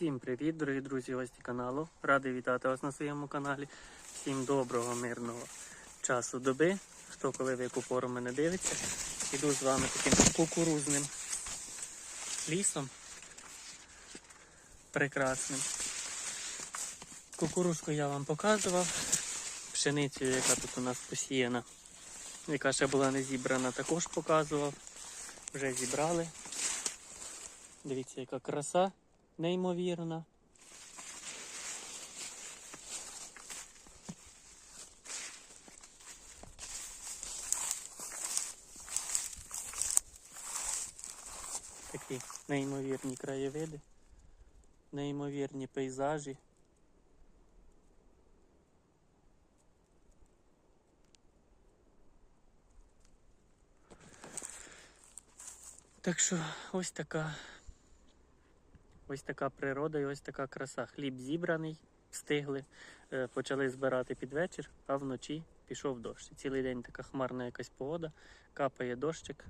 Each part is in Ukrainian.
Всім привіт, дорогі друзі, гості каналу. Радий вітати вас на своєму каналі. Всім доброго, мирного часу доби. Хто коли в яку пору мене дивиться. Іду з вами таким кукурузним лісом. Прекрасним. Кукурузку я вам показував. Пшеницю, яка тут у нас посіяна, яка ще була не зібрана, також показував. Вже зібрали. Дивіться, яка краса неймовірна. Такі неймовірні краєвиди, неймовірні пейзажі. Так що ось така Ось така природа і ось така краса. Хліб зібраний, встигли, е, почали збирати під вечір, а вночі пішов дощ. Цілий день така хмарна якась погода, капає дощик.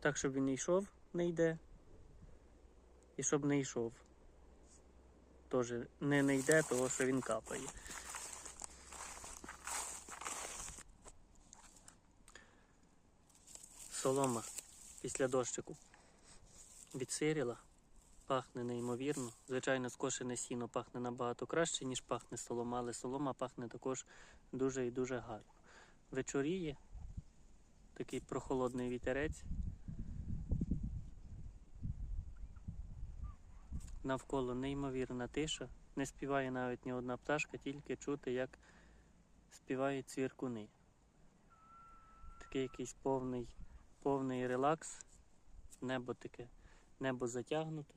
Так, щоб він йшов, не йде. І щоб не йшов. Теж не, не йде, того що він капає. Солома після дощику відсиріла пахне неймовірно. Звичайно, скошене сіно пахне набагато краще, ніж пахне солома, але солома пахне також дуже і дуже гарно. Вечоріє такий прохолодний вітерець. Навколо неймовірна тиша. Не співає навіть ні одна пташка, тільки чути, як співають цвіркуни. Такий якийсь повний, повний релакс. Небо таке, небо затягнуте.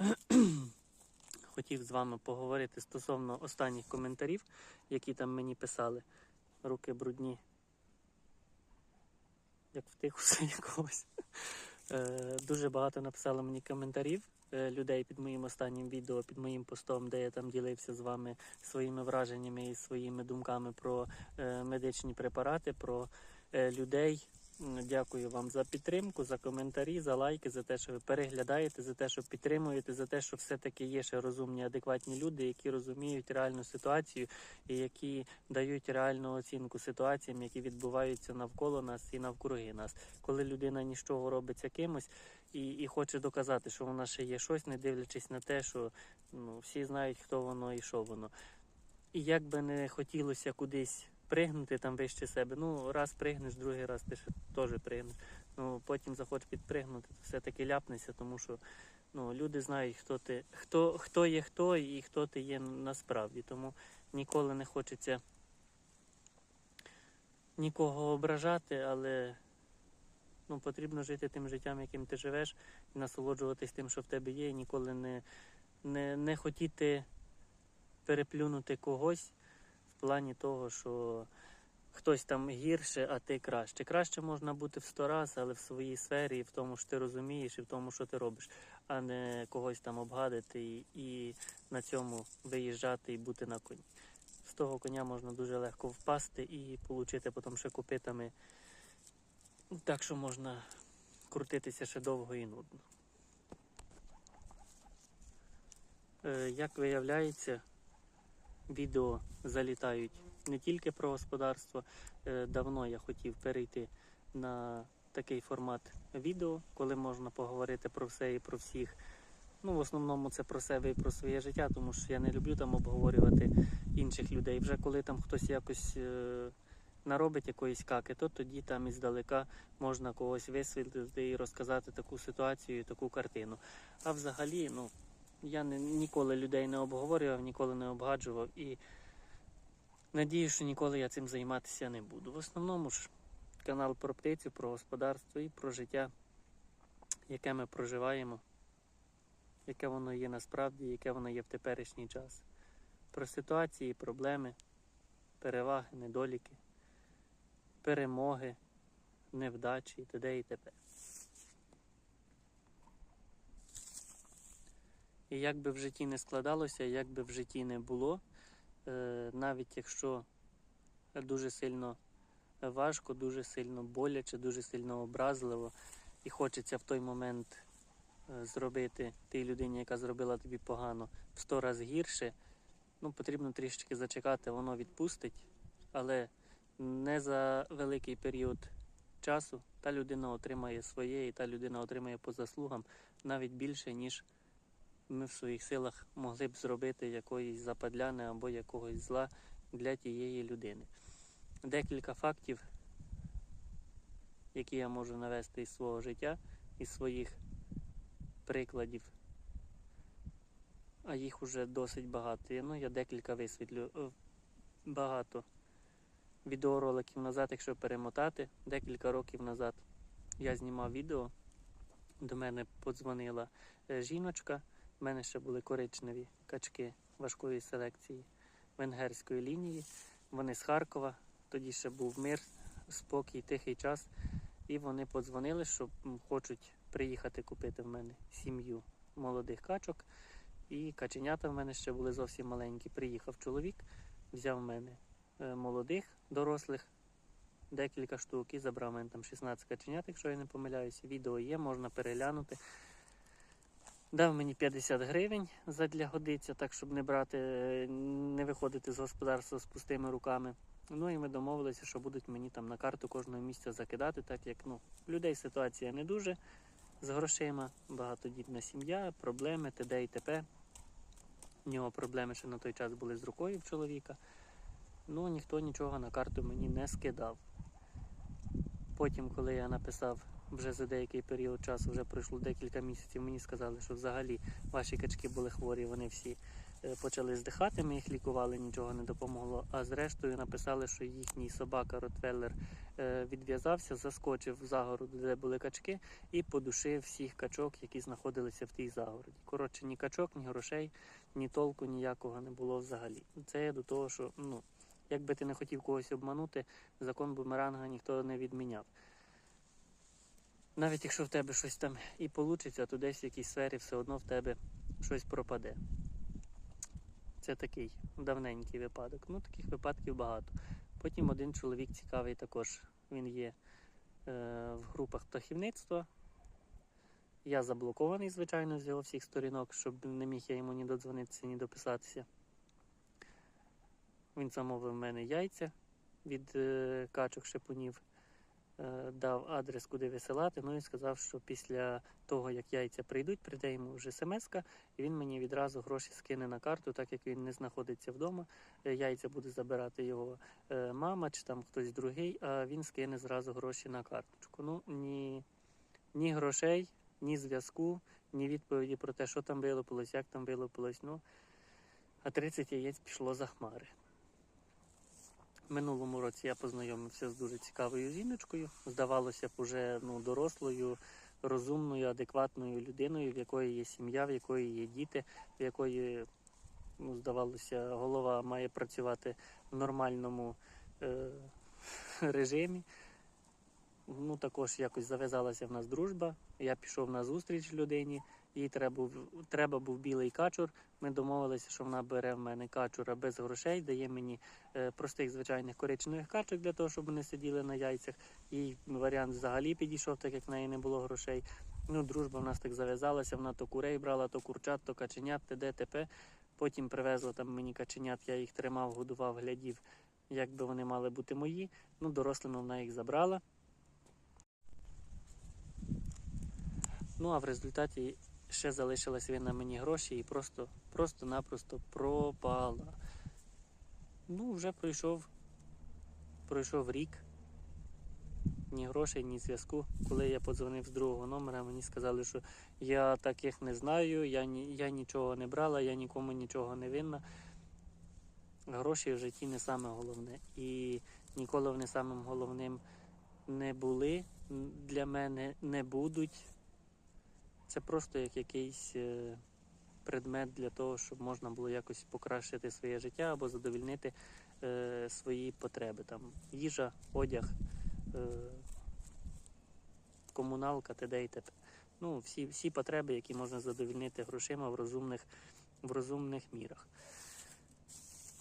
Хотів з вами поговорити стосовно останніх коментарів, які там мені писали. Руки брудні. Як в тихуса якогось. Е, Дуже багато написало мені коментарів е, людей під моїм останнім відео, під моїм постом, де я там ділився з вами своїми враженнями і своїми думками про е, медичні препарати, про людей. Дякую вам за підтримку, за коментарі, за лайки, за те, що ви переглядаєте, за те, що підтримуєте, за те, що все-таки є ще розумні, адекватні люди, які розуміють реальну ситуацію і які дають реальну оцінку ситуаціям, які відбуваються навколо нас і навкруги нас. Коли людина нічого робиться кимось і, і хоче доказати, що вона ще є щось, не дивлячись на те, що ну, всі знають, хто воно і що воно. І як би не хотілося кудись пригнути там вище себе, ну раз пригнеш, другий раз ти ще теж пригнеш. Ну потім захочеш підпригнути, то все-таки ляпнешся, тому що ну, люди знають, хто ти, хто, хто є хто і хто ти є насправді. Тому ніколи не хочеться нікого ображати, але ну, потрібно жити тим життям, яким ти живеш, і насолоджуватись тим, що в тебе є, і ніколи не, не, не хотіти переплюнути когось в плані того, що хтось там гірше, а ти краще. Краще можна бути в сто раз, але в своїй сфері, і в тому, що ти розумієш, і в тому, що ти робиш, а не когось там обгадити і, і на цьому виїжджати і бути на коні. З того коня можна дуже легко впасти і отримати потім ще копитами. Так що можна крутитися ще довго і нудно. Е, Як виявляється, відео залітають не тільки про господарство. Е, Давно я хотів перейти на такий формат відео, коли можна поговорити про все і про всіх. Ну, в основному це про себе і про своє життя, тому що я не люблю там обговорювати інших людей. Вже коли там хтось якось е, наробить якоїсь каки, то тоді там іздалека можна когось висвітлити і розказати таку ситуацію, таку картину. А взагалі, ну, я не, ніколи людей не обговорював, ніколи не обгаджував і надію, що ніколи я цим займатися не буду. В основному ж канал про птицю, про господарство і про життя, яке ми проживаємо, яке воно є насправді, яке воно є в теперішній час. Про ситуації, проблеми, переваги, недоліки, перемоги, невдачі і т.д. і т.п. І як би в житті не складалося, як би в житті не було, е, навіть якщо дуже сильно важко, дуже сильно боляче, дуже сильно образливо. І хочеться в той момент е, зробити тій людині, яка зробила тобі погано, в сто разів гірше. Ну, потрібно трішечки зачекати, воно відпустить, але не за великий період часу та людина отримає своє, і та людина отримає по заслугам навіть більше, ніж ми в своїх силах могли б зробити якоїсь западляни або якогось зла для тієї людини. Декілька фактів, які я можу навести із свого життя, із своїх прикладів. А їх уже досить багато. Ну, я декілька висвітлю. Е, Багато відеороликів назад, якщо перемотати, декілька років назад я знімав відео. До мене подзвонила е, жіночка. У мене ще були коричневі качки важкої селекції венгерської лінії. Вони з Харкова. Тоді ще був мир, спокій, тихий час. І вони подзвонили, що хочуть приїхати купити в мене сім'ю молодих качок. І каченята в мене ще були зовсім маленькі. Приїхав чоловік, взяв в мене е, молодих, дорослих, декілька штук і забрав в мене там 16 каченят, якщо я не помиляюся. Відео є, можна переглянути. Дав мені 50 гривень задля годиця, так щоб не брати, не виходити з господарства з пустими руками. Ну і ми домовилися, що будуть мені там на карту кожного місця закидати, так як ну, людей ситуація не дуже з грошима, багатодітна сім'я, проблеми, т.д. і т.п. У нього проблеми ще на той час були з рукою в чоловіка. Ну, ніхто нічого на карту мені не скидав. Потім, коли я написав вже за деякий період часу, вже пройшло декілька місяців, мені сказали, що взагалі ваші качки були хворі, вони всі е, почали здихати, ми їх лікували, нічого не допомогло. А зрештою написали, що їхній собака Ротвеллер е, відв'язався, заскочив в загороду, де були качки, і подушив всіх качок, які знаходилися в тій загороді. Коротше, ні качок, ні грошей, ні толку ніякого не було взагалі. Це я до того, що ну, якби ти не хотів когось обманути, закон бумеранга ніхто не відміняв. Навіть якщо в тебе щось там і вийде, то десь в якійсь сфері все одно в тебе щось пропаде. Це такий давненький випадок. Ну, таких випадків багато. Потім один чоловік цікавий також. Він є е, в групах птахівництва. Я заблокований, звичайно, з його всіх сторінок, щоб не міг я йому ні додзвонитися, ні дописатися. Він замовив в мене яйця від е, качок шипунів, дав адрес, куди висилати. Ну і сказав, що після того, як яйця прийдуть, прийде йому вже смс і він мені відразу гроші скине на карту, так як він не знаходиться вдома. Е, Яйця буде забирати його е, мама чи там хтось другий, а він скине зразу гроші на карточку. Ну, ні, ні грошей, ні зв'язку, ні відповіді про те, що там вилупилось, як там вилупилось. Ну, а 30 яєць пішло за хмари. Минулому році я познайомився з дуже цікавою жіночкою. Здавалося б, уже ну, дорослою, розумною, адекватною людиною, в якої є сім'я, в якої є діти, в якої, ну, здавалося, голова має працювати в нормальному е- режимі. Ну, також якось зав'язалася в нас дружба. Я пішов на зустріч людині, їй треба був, треба був білий качур. Ми домовилися, що вона бере в мене качура без грошей, дає мені е, простих звичайних коричневих качок для того, щоб вони сиділи на яйцях. Їй варіант взагалі підійшов, так як в неї не було грошей. Ну, дружба в нас так зав'язалася, вона то курей брала, то курчат, то каченят, т.д. т.п. Потім привезла там мені каченят, я їх тримав, годував, глядів, як би вони мали бути мої. Ну, дорослими вона їх забрала. Ну а в результаті ще залишилась винна мені гроші і просто, просто-напросто пропала. Ну, вже пройшов, пройшов рік. Ні грошей, ні зв'язку. Коли я подзвонив з другого номера, мені сказали, що я таких не знаю, я, я нічого не брала, я нікому нічого не винна. Гроші в житті не саме головне. І ніколи вони самим головним не були для мене, не будуть. Це просто як якийсь е, предмет для того, щоб можна було якось покращити своє життя або задовільнити е, свої потреби. Там їжа, одяг, е, комуналка, т.д. і т.п. Ну, всі, всі потреби, які можна задовільнити грошима в розумних, в розумних мірах.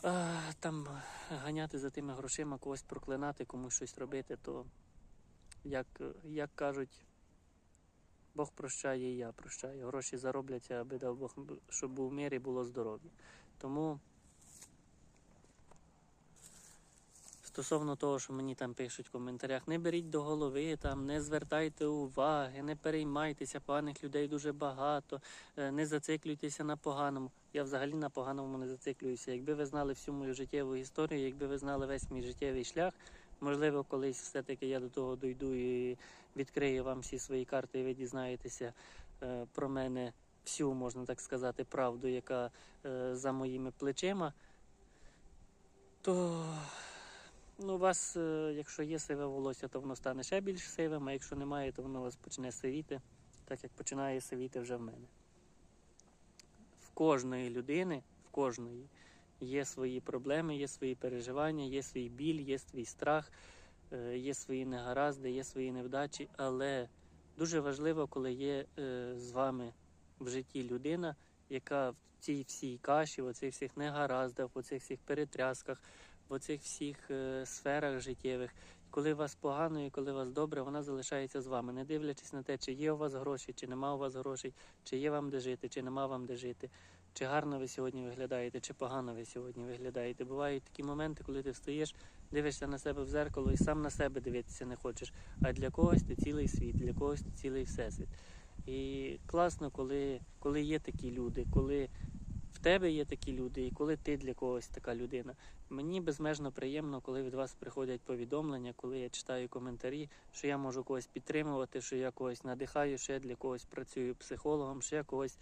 а, там ганяти за тими грошима, когось проклинати, комусь щось робити, то як, як кажуть, Бог прощає і я прощаю. Гроші заробляться, аби дав Бог, щоб був мир і було здоров'я. Тому стосовно того, що мені там пишуть в коментарях, не беріть до голови, там, не звертайте уваги, не переймайтеся, поганих людей дуже багато, е, не зациклюйтеся на поганому. Я взагалі на поганому не зациклююся. Якби ви знали всю мою життєву історію, якби ви знали весь мій життєвий шлях, можливо, колись все-таки я до того дойду і відкрию вам всі свої карти, і ви дізнаєтеся е, про мене всю, можна так сказати, правду, яка е, за моїми плечима. То ну, у вас, е, якщо є сиве волосся, то воно стане ще більш сивим, а якщо немає, то воно у вас почне сивіти, так як починає сивіти вже в мене. В кожної людини, в кожної є свої проблеми, є свої переживання, є свій біль, є свій страх, е, є свої негаразди, є свої невдачі, але дуже важливо, коли є е, з вами в житті людина, яка в цій всій каші, в оцих всіх негараздах, в оцих всіх перетрясках, в оцих всіх е, сферах життєвих. Коли у вас погано і коли вас добре, вона залишається з вами, не дивлячись на те, чи є у вас гроші, чи нема у вас грошей, чи є вам де жити, чи нема вам де жити, чи гарно ви сьогодні виглядаєте, чи погано ви сьогодні виглядаєте. Бувають такі моменти, коли ти встаєш, дивишся на себе в зеркало і сам на себе дивитися не хочеш. А для когось ти цілий світ, для когось ти цілий всесвіт. І класно, коли, коли є такі люди, коли в тебе є такі люди, і коли ти для когось така людина. Мені безмежно приємно, коли від вас приходять повідомлення, коли я читаю коментарі, що я можу когось підтримувати, що я когось надихаю, що я для когось працюю психологом, що я когось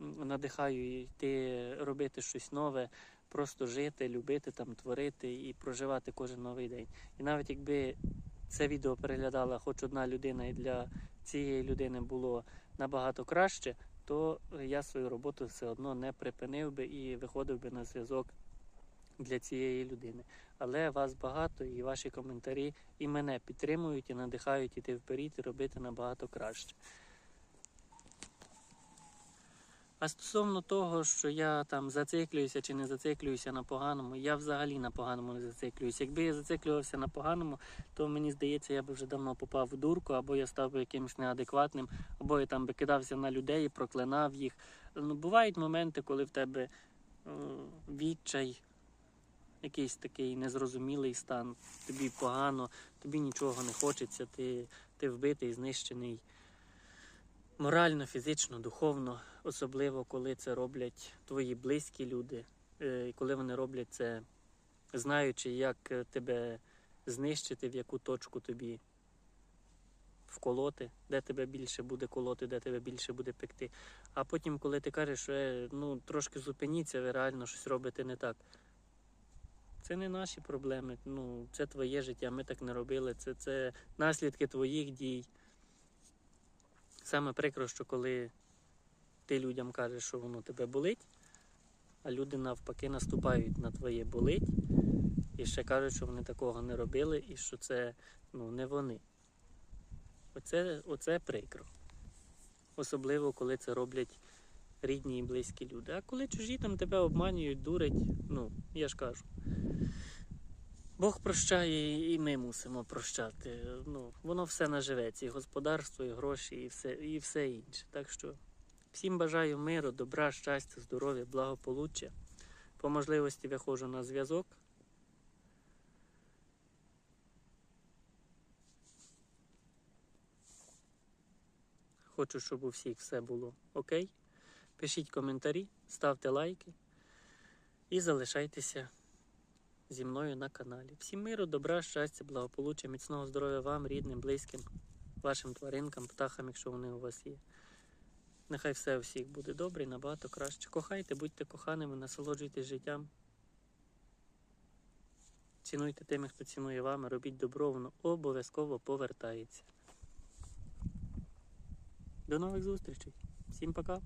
надихаю йти робити щось нове, просто жити, любити, там, творити і проживати кожен новий день. І навіть якби це відео переглядала хоч одна людина, і для цієї людини було набагато краще, то я свою роботу все одно не припинив би і виходив би на зв'язок для цієї людини. Але вас багато, і ваші коментарі і мене підтримують і надихають іти вперед і робити набагато краще. А стосовно того, що я там зациклююся чи не зациклююся на поганому, я взагалі на поганому не зациклююся. Якби я зациклювався на поганому, то мені здається, я би вже давно попав в дурку, або я став би якимось неадекватним, або я там би кидався на людей, проклинав їх. Ну, бувають моменти, коли в тебе е, відчай, якийсь такий незрозумілий стан, тобі погано, тобі нічого не хочеться, ти, ти вбитий, знищений морально, фізично, духовно, особливо коли це роблять твої близькі люди, е, і коли вони роблять це, знаючи, як е, тебе знищити, в яку точку тобі вколоти, де тебе більше буде колоти, де тебе більше буде пекти. А потім, коли ти кажеш, що е, ну, трошки зупиніться, ви реально щось робите не так. Це не наші проблеми, ну, це твоє життя, ми так не робили, це, це наслідки твоїх дій. Саме прикро, що коли ти людям кажеш, що воно тебе болить, а люди навпаки наступають на твоє болить і ще кажуть, що вони такого не робили і що це ну, не вони. Оце, оце прикро. Особливо, коли це роблять рідні і близькі люди. А коли чужі там тебе обманюють, дурять, ну, я ж кажу. Бог прощає, і ми мусимо прощати. Ну, воно все наживеться, і господарство, і гроші, і все, і все інше. Так що всім бажаю миру, добра, щастя, здоров'я, благополуччя. По можливості виходжу на зв'язок. Хочу, щоб у всіх все було окей. Пишіть коментарі, ставте лайки і залишайтеся зі мною на каналі. Всім миру, добра, щастя, благополуччя, міцного здоров'я вам, рідним, близьким, вашим тваринкам, птахам, якщо вони у вас є. Нехай все у всіх буде добре і набагато краще. Кохайте, будьте коханими, насолоджуйтесь життям. Цінуйте тими, хто цінує вами, робіть добро, воно обов'язково повертається. До нових зустрічей. Всім пока.